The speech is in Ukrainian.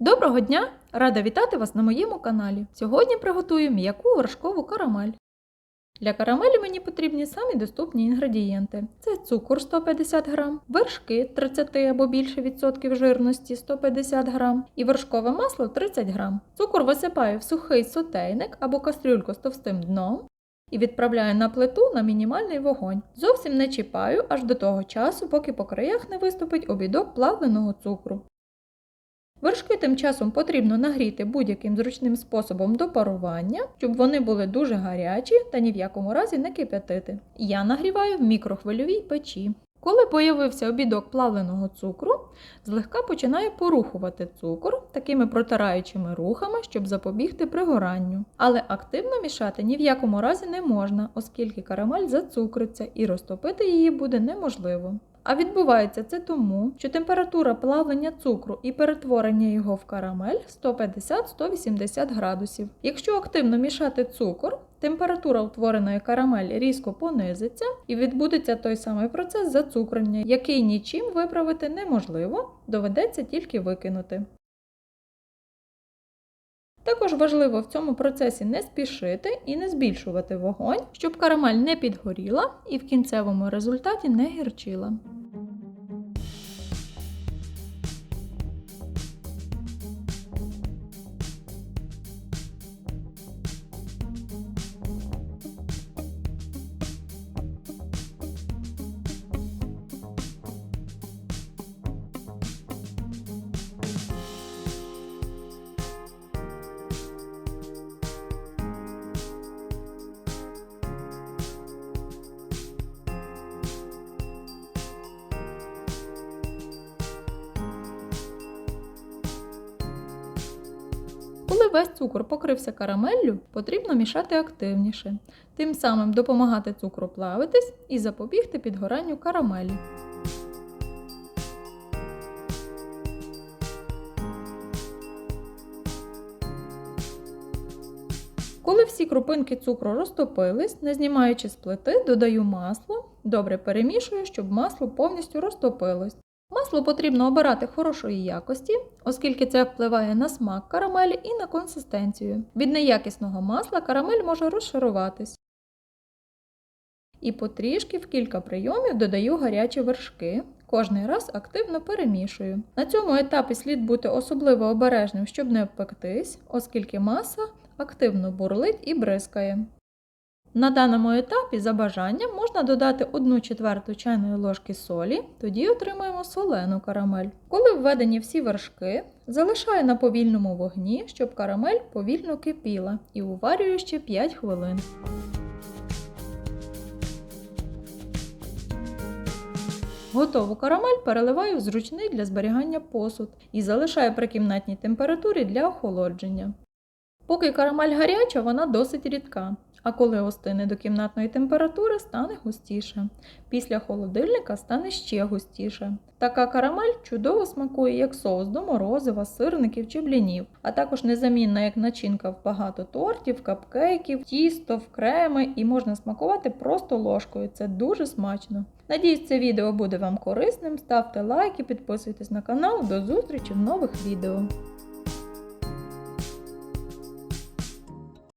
Доброго дня! Рада вітати вас на моєму каналі. Сьогодні приготую м'яку вершкову карамель. Для карамелі мені потрібні самі доступні інгредієнти: це цукор 150 г, вершки 30 або більше відсотків жирності 150 г і вершкове масло 30 г. Цукор висипаю в сухий сотейник або кастрюльку з товстим дном і відправляю на плиту на мінімальний вогонь. Зовсім не чіпаю аж до того часу, поки по краях не виступить обідок плавленого цукру. Вершки тим часом потрібно нагріти будь-яким зручним способом до парування, щоб вони були дуже гарячі та ні в якому разі не кип'ятити. Я нагріваю в мікрохвильовій печі. Коли появився обідок плавленого цукру, злегка починаю порухувати цукор такими протираючими рухами, щоб запобігти пригоранню. Але активно мішати ні в якому разі не можна, оскільки карамель зацукриться і розтопити її буде неможливо. А відбувається це тому, що температура плавлення цукру і перетворення його в карамель 150-180 градусів. Якщо активно мішати цукор, температура утвореної карамелі різко понизиться і відбудеться той самий процес зацукрення, який нічим виправити неможливо, доведеться тільки викинути. Також важливо в цьому процесі не спішити і не збільшувати вогонь, щоб карамель не підгоріла і в кінцевому результаті не гірчила. Коли весь цукор покрився карамеллю, потрібно мішати активніше, тим самим допомагати цукру плавитись і запобігти підгоранню карамелі. Коли всі крупинки цукру розтопились, не знімаючи з плити, додаю масло, добре перемішую, щоб масло повністю розтопилось. Масло потрібно обирати хорошої якості, оскільки це впливає на смак карамелі і на консистенцію. Від неякісного масла карамель може розшаруватись. І потрішки в кілька прийомів додаю гарячі вершки. Кожний раз активно перемішую. На цьому етапі слід бути особливо обережним, щоб не обпектись, оскільки маса активно бурлить і бризкає. На даному етапі за бажанням можна додати 1 четверту чайної ложки солі, тоді отримаємо солену карамель. Коли введені всі вершки, залишаю на повільному вогні, щоб карамель повільно кипіла і уварюю ще 5 хвилин. Готову карамель переливаю в зручний для зберігання посуд і залишаю при кімнатній температурі для охолодження. Поки карамель гаряча, вона досить рідка, а коли остине до кімнатної температури, стане густіше. Після холодильника стане ще густіше. Така карамель чудово смакує як соус до морозива, сирників чи блінів, а також незамінна як начинка в багато тортів, капкейків, тісто, в креми і можна смакувати просто ложкою. Це дуже смачно. Надіюсь, це відео буде вам корисним. Ставте лайки, підписуйтесь на канал. До зустрічі в нових відео.